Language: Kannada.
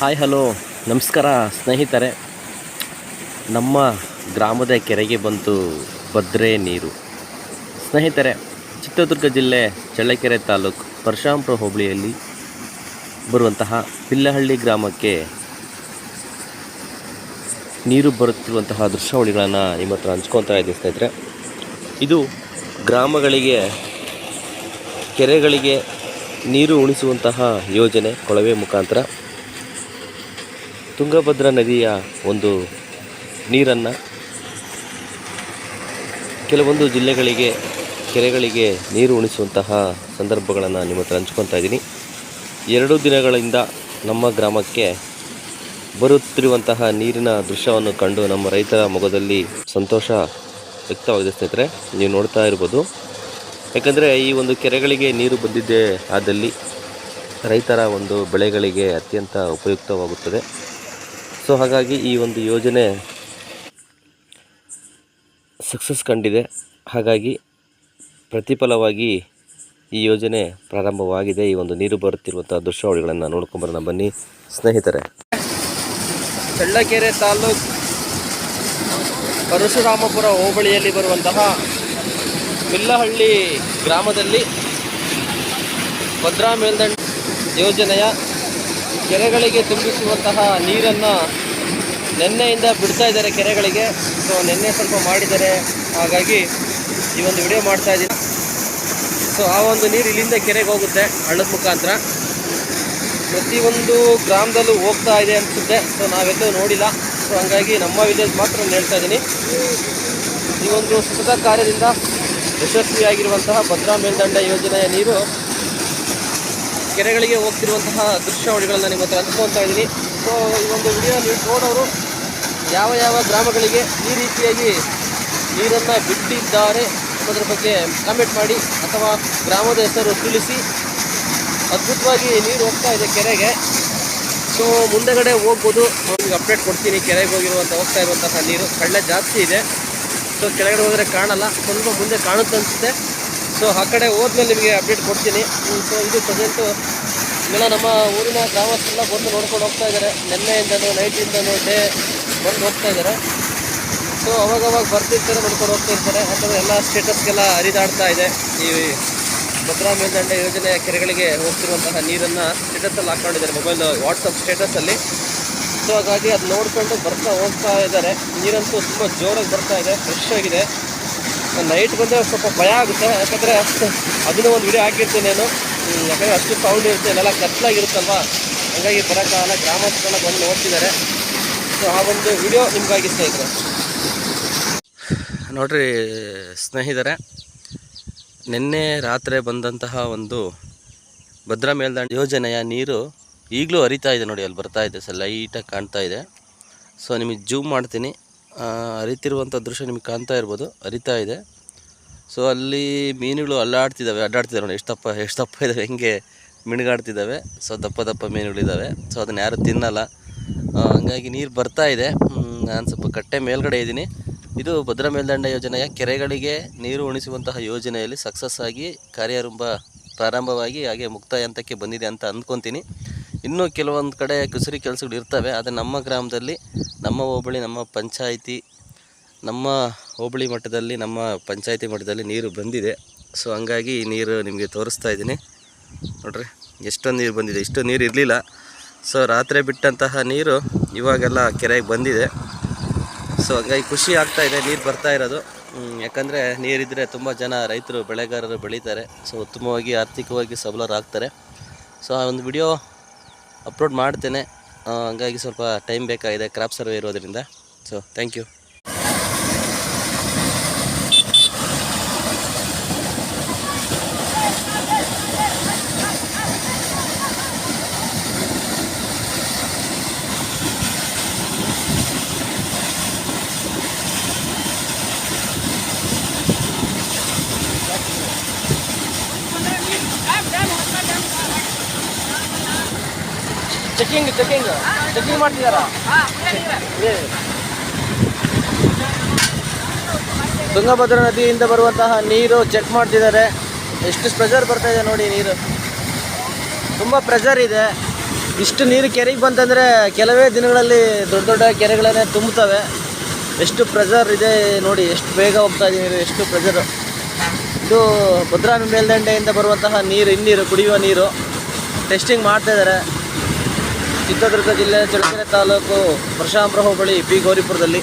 Hi, hello. ನಮಸ್ಕಾರ, ಸ್ನೇಹಿತರೆ. ನಮ್ಮ ಗ್ರಾಮದ ಕೆರೆಗೆ ಬಂತು ಭದ್ರೆ ನೀರು. ಸ್ನೇಹಿತರೆ, ಚಿತ್ರದುರ್ಗ ಜಿಲ್ಲೆ ಚಳ್ಳಕೆರೆ ತಾಲೂಕು ಪರಶುರಾಮಪುರ ಹೋಬಳಿಯಲ್ಲಿ ಬರುವಂತಹ ಪಿಲ್ಲಹಳ್ಳಿ ಗ್ರಾಮಕ್ಕೆ ನೀರು ಬರುತ್ತಿರುವಂತಹ ದೃಶ್ಯಾವಳಿಗಳನ್ನು ನಿಮ್ಮ ಹತ್ರ ಹಂಚ್ಕೊತಾ ಇದ್ದೀನಿ ಸ್ನೇಹಿತರೆ. ಇದು ಗ್ರಾಮಗಳಿಗೆ, ಕೆರೆಗಳಿಗೆ ನೀರು ಉಣಿಸುವಂತಹ ಯೋಜನೆ ಕೊಳವೆ ಮುಖಾಂತರ. ತುಂಗಭದ್ರಾ ನದಿಯ ಒಂದು ನೀರನ್ನು ಕೆಲವೊಂದು ಜಿಲ್ಲೆಗಳಿಗೆ, ಕೆರೆಗಳಿಗೆ ನೀರು ಉಣಿಸುವಂತಹ ಸಂದರ್ಭಗಳನ್ನು ನಿಮ್ಮ ಹತ್ರ ಹಂಚ್ಕೊತಾ ಇದ್ದೀನಿ. ಎರಡು ದಿನಗಳಿಂದ ನಮ್ಮ ಗ್ರಾಮಕ್ಕೆ ಬರುತ್ತಿರುವಂತಹ ನೀರಿನ ದೃಶ್ಯವನ್ನು ಕಂಡು ನಮ್ಮ ರೈತರ ಮೊಗದಲ್ಲಿ ಸಂತೋಷ ವ್ಯಕ್ತವಾಗಿದೆ ಸ್ನೇಹಿತರೆ. ನೀವು ನೋಡ್ತಾ ಇರ್ಬೋದು. ಯಾಕಂದರೆ ಈ ಒಂದು ಕೆರೆಗಳಿಗೆ ನೀರು ಬಂದಿದ್ದೇ ಆದಲ್ಲಿ ರೈತರ ಒಂದು ಬೆಳೆಗಳಿಗೆ ಅತ್ಯಂತ ಉಪಯುಕ್ತವಾಗುತ್ತದೆ. ಸೊ ಹಾಗಾಗಿ ಈ ಒಂದು ಯೋಜನೆ ಸಕ್ಸಸ್ ಕಂಡಿದೆ. ಹಾಗಾಗಿ ಪ್ರತಿಫಲವಾಗಿ ಈ ಯೋಜನೆ ಪ್ರಾರಂಭವಾಗಿದೆ. ಈ ಒಂದು ನೀರು ಬರುತ್ತಿರುವಂಥ ದೃಶ್ಯಾವಳಿಗಳನ್ನು ನೋಡ್ಕೊಂಬರೋಣ. ಬನ್ನಿ, ಸ್ನೇಹಿತರೆ. ಚಳ್ಳಕೆರೆ ತಾಲೂಕು ಪರಶುರಾಮಪುರ ಹೋಬಳಿಯಲ್ಲಿ ಬರುವಂತಹ ಬಿಲ್ಲಹಳ್ಳಿ ಗ್ರಾಮದಲ್ಲಿ ಭದ್ರಾ ಮೇಲ್ದಂಡ ಯೋಜನೆಯ ಕೆರೆಗಳಿಗೆ ತುಂಬಿಸುವಂತಹ ನೀರನ್ನು ನಿನ್ನೆಯಿಂದ ಬಿಡ್ತಾ ಇದ್ದಾರೆ ಕೆರೆಗಳಿಗೆ. ಸೊ ನೆನ್ನೆ ಸ್ವಲ್ಪ ಮಾಡಿದ್ದಾರೆ. ಹಾಗಾಗಿ ಈ ಒಂದು ವಿಡಿಯೋ ಮಾಡ್ತಾ ಇದ್ದೀನಿ. ಸೊ ಆ ಒಂದು ನೀರು ಇಲ್ಲಿಂದ ಕೆರೆಗೆ ಹೋಗುತ್ತೆ, ಹಳ್ಳದ ಮುಖಾಂತರ. ಪ್ರತಿಯೊಂದು ಗ್ರಾಮದಲ್ಲೂ ಹೋಗ್ತಾ ಇದೆ ಅನಿಸುತ್ತೆ. ಸೊ ನಾವೆಲ್ಲೂ ನೋಡಿಲ್ಲ. ಸೊ ಹಂಗಾಗಿ ನಮ್ಮ ವಿಲೇಜ್ ಮಾತ್ರ ನಾನು ಹೇಳ್ತಾ ಇದ್ದೀನಿ. ಈ ಒಂದು ಸುಖದ ಕಾರ್ಯದಿಂದ ಯಶಸ್ವಿಯಾಗಿರುವಂತಹ ಭದ್ರಾ ಮೇಲ್ದಂಡ ಯೋಜನೆಯ ನೀರು ಕೆರೆಗಳಿಗೆ ಹೋಗ್ತಿರುವಂತಹ ದೃಶ್ಯಾವಳಿಗಳನ್ನು ನಿಮ್ಮ ಹತ್ರ ಹಂಚ್ಕೊಳ್ತಾ ಇದ್ದೀನಿ. ಸೊ ಈ ಒಂದು ವಿಡಿಯೋ ನೀವು ನೋಡೋರು ಯಾವ ಯಾವ ಗ್ರಾಮಗಳಿಗೆ ಈ ರೀತಿಯಾಗಿ ನೀರನ್ನು ಬಿಟ್ಟಿದ್ದಾರೆ ಅನ್ನೋದ್ರ ಬಗ್ಗೆ ಕಾಮೆಂಟ್ ಮಾಡಿ ಅಥವಾ ಗ್ರಾಮದ ಹೆಸರು ತಿಳಿಸಿ. ಅದ್ಭುತವಾಗಿ ನೀರು ಹೋಗ್ತಾ ಇದೆ ಕೆರೆಗೆ. ಸೊ ಮುಂದೆಗಡೆ ಹೋಗ್ಬೋದು. ನಿಮಗೆ ಅಪ್ಡೇಟ್ ಕೊಡ್ತೀನಿ. ಕೆರೆಗೆ ಹೋಗಿರುವಂಥ ಹೋಗ್ತಾ ಇರುವಂತಹ ನೀರು. ಕಳ್ಳೆ ಜಾಸ್ತಿ ಇದೆ. ಸೊ ಕೆಳಗಡೆ ಹೋದರೆ ಕಾಣಲ್ಲ. ಸ್ವಲ್ಪ ಮುಂದೆ ಕಾಣುತ್ತೆ ಅನಿಸುತ್ತೆ ಸೊ ಆ ಕಡೆ ಹೋದ್ಮೇಲೆ ನಿಮಗೆ ಅಪ್ಡೇಟ್ ಕೊಡ್ತೀನಿ. ಸೊ ಇದು ಪ್ರೆಸೆಂಟು ಇವೆಲ್ಲ ನಮ್ಮ ಊರಿನ ಗ್ರಾಮಸ್ಥರೆಲ್ಲ ಬಂದು ನೋಡ್ಕೊಂಡು ಹೋಗ್ತಾ ಇದ್ದಾರೆ ನಿನ್ನೆಯಿಂದನೂ, ನೈಟಿಂದನೂ ಡೇ ಬಂದು ಹೋಗ್ತಾ ಇದ್ದಾರೆ ಸೊ ಅವಾಗವಾಗ ಬರ್ತಿರ್ತಾರೆ, ನೋಡ್ಕೊಂಡು ಹೋಗ್ತಾ ಇರ್ತಾರೆ. ಯಾಕಂದರೆ ಎಲ್ಲ ಸ್ಟೇಟಸ್ಗೆಲ್ಲ ಹರಿದಾಡ್ತಾ ಇದೆ. ಈ ಭದ್ರಾ ಮೇಲ್ದಂಡೆ ಯೋಜನೆಯ ಕೆರೆಗಳಿಗೆ ಹೋಗ್ತಿರುವಂತಹ ನೀರನ್ನು ಸ್ಟೇಟಸಲ್ಲಿ ಹಾಕ್ಕೊಂಡಿದ್ದಾರೆ ಮೊಬೈಲ್ ವಾಟ್ಸಪ್ ಸ್ಟೇಟಸಲ್ಲಿ ಸೊ ಹಾಗಾಗಿ ಅದು ನೋಡಿಕೊಂಡು ಬರ್ತಾ ಹೋಗ್ತಾ ಇದ್ದಾರೆ ನೀರಂತೂ ತುಂಬ ಜೋರಾಗಿ ಬರ್ತಾ ಇದೆ ಫ್ರೆಶ್ ಆಗಿದೆ. ನೈಟ್ ಬಂದರೆ ಸ್ವಲ್ಪ ಭಯ ಆಗುತ್ತೆ. ಯಾಕಂದರೆ ಅದನ್ನೂ ಒಂದು ವಿಡಿಯೋ ಹಾಕಿರ್ತೀನಿ ನಾನು. ಯಾಕಂದರೆ ಅಷ್ಟು ಸೌಂಡ್ ಇರುತ್ತೆ ಇಲ್ಲೆಲ್ಲ ಕತ್ಲಾಗಿರುತ್ತಲ್ವ ಹಾಗಾಗಿ ಬರೋಕ್ಕಾಗಲ್ಲ ಗ್ರಾಮಸ್ಥರೆಲ್ಲ ಬಂದು ನೋಡ್ತಿದ್ದಾರೆ. ಸೊ ಆ ಒಂದು ವಿಡಿಯೋ ನಿಮಗಾಗಿ ಸ್ನೇಹಿತರೆ. ನೋಡ್ರಿ, ಸ್ನೇಹಿತರೆ, ನಿನ್ನೆ ರಾತ್ರಿ ಬಂದಂತಹ ಒಂದು ಭದ್ರಾ ಮೇಲ್ದಂಡ ಯೋಜನೆಯ ನೀರು ಈಗಲೂ ಹರಿತಾ ಇದೆ ನೋಡಿ, ಅಲ್ಲಿ ಬರ್ತಾ ಇದೆ, ಸರ್ ಲೈಟಾಗಿ ಕಾಣ್ತಾ ಇದೆ. ಸೊ ನಿಮಗೆ ಜೂಮ್ ಮಾಡ್ತೀನಿ. ಹರಿತಿರುವಂಥ ದೃಶ್ಯ ನಿಮಗೆ ಕಾಣ್ತಾ ಇರ್ಬೋದು. ಹರಿತಾ ಇದೆ. ಸೊ ಅಲ್ಲಿ ಮೀನುಗಳು ಅಲ್ಲಾಡ್ತಿದ್ದಾವೆ ಅಡ್ಡಾಡ್ತಿದ್ದಾವೆ ನೋಡಿ. ಎಷ್ಟು ದಪ್ಪ ಎಷ್ಟು ದಪ್ಪ ಇದ್ದಾವೆ ಹೆಂಗೆ ಮಿಣಗಾಡ್ತಿದ್ದಾವೆ ಸೊ ದಪ್ಪ ದಪ್ಪ ಮೀನುಗಳಿದ್ದಾವೆ ಸೊ ಅದನ್ನು ಯಾರು ತಿನ್ನಲ್ಲ. ಹಂಗಾಗಿ ನೀರು ಬರ್ತಾ ಇದೆ. ನಾನು ಸ್ವಲ್ಪ ಕಟ್ಟೆ ಮೇಲ್ಗಡೆ ಇದ್ದೀನಿ. ಇದು ಭದ್ರಾ ಮೇಲ್ದಂಡ ಯೋಜನೆಯ ಕೆರೆಗಳಿಗೆ ನೀರು ಉಣಿಸುವಂತಹ ಯೋಜನೆಯಲ್ಲಿ ಸಕ್ಸಸ್ ಆಗಿ ಕಾರ್ಯಾರಂಭ ಪ್ರಾರಂಭವಾಗಿ, ಹಾಗೆ ಮುಕ್ತಾಯ ಹಂತಕ್ಕೆ ಬಂದಿದೆ ಅಂತ ಅಂದ್ಕೊತೀನಿ. ಇನ್ನೂ ಕೆಲವೊಂದು ಕಡೆ ಕುಸರಿ ಕೆಲಸಗಳು ಇರ್ತವೆ, ಆದರೆ ನಮ್ಮ ಗ್ರಾಮದಲ್ಲಿ, ನಮ್ಮ ಹೋಬಳಿ, ನಮ್ಮ ಪಂಚಾಯಿತಿ, ನಮ್ಮ ಹೋಬಳಿ ಮಟ್ಟದಲ್ಲಿ, ನಮ್ಮ ಪಂಚಾಯಿತಿ ಮಟ್ಟದಲ್ಲಿ ನೀರು ಬಂದಿದೆ. ಸೊ ಹಂಗಾಗಿ ಈ ನೀರು ನಿಮಗೆ ತೋರಿಸ್ತಾ ಇದ್ದೀನಿ. ನೋಡ್ರಿ, ಎಷ್ಟೊಂದು ನೀರು ಬಂದಿದೆ. ಇಷ್ಟು ನೀರು ಇರಲಿಲ್ಲ. ಸೊ ರಾತ್ರಿ ಬಿಟ್ಟಂತಹ ನೀರು ಇವಾಗೆಲ್ಲ ಕೆರೆಗೆ ಬಂದಿದೆ. ಸೊ ಹಂಗಾಗಿ ಖುಷಿ ಆಗ್ತಾ ಇದೆ, ನೀರು ಬರ್ತಾ ಇರೋದು. ಯಾಕಂದರೆ ನೀರಿದ್ದರೆ ತುಂಬ ಜನ ರೈತರು, ಬೆಳೆಗಾರರು ಬೆಳೀತಾರೆ. ಸೊ ಉತ್ತಮವಾಗಿ, ಆರ್ಥಿಕವಾಗಿ ಸಬಲರಾಗ್ತಾರೆ. ಸೊ ಆ ಒಂದು ವಿಡಿಯೋ ಅಪ್ಲೋಡ್ ಮಾಡ್ತೇನೆ. ಹಂಗಾಗಿ ಸ್ವಲ್ಪ ಟೈಮ್ ಬೇಕಾಗಿದೆ ಕ್ರಾಪ್ ಸರ್ವೆ ಇರೋದರಿಂದ. So thank you checking checking checking ಮಾಡ್ತಿದ್ದಾರಾ Tungabhadra ನದಿಯಿಂದ ಬರುವಂತಹ ನೀರು ಚೆಕ್ ಮಾಡ್ತಿದ್ದಾರೆ. ಎಷ್ಟು ಪ್ರೆಷರ್ ಬರ್ತಾ ಇದೆ ನೋಡಿ ನೀರು. ತುಂಬ ಪ್ರೆಷರ್ ಇದೆ. ಇಷ್ಟು ನೀರು ಕೆರೆಗೆ ಬಂತಂದರೆ ಕೆಲವೇ ದಿನಗಳಲ್ಲಿ ದೊಡ್ಡ ದೊಡ್ಡ ಕೆರೆಗಳನ್ನೇ ತುಂಬುತ್ತವೆ. ಎಷ್ಟು ಪ್ರೆಷರ್ ಇದೆ ನೋಡಿ, ಎಷ್ಟು ಬೇಗ ಹೋಗ್ತಾ ಇದೆ ಎಷ್ಟು ಪ್ರೆಷರು ಇದು ಭದ್ರಾ ಮೇಲ್ದಂಡೆಯಿಂದ ಬರುವಂತಹ ನೀರು ಇನ್ನೀರು ಕುಡಿಯುವ ನೀರು. ಟೆಸ್ಟಿಂಗ್ ಮಾಡ್ತಾ ಇದ್ದಾರೆ. ಚಿತ್ರದುರ್ಗ ಜಿಲ್ಲೆ ಚಳ್ಳಕೆರೆ ತಾಲೂಕು ವರ್ಷಾಂಬ್ರ ಹೋಬಳಿ ಪಿ ಗೌರಿಪುರದಲ್ಲಿ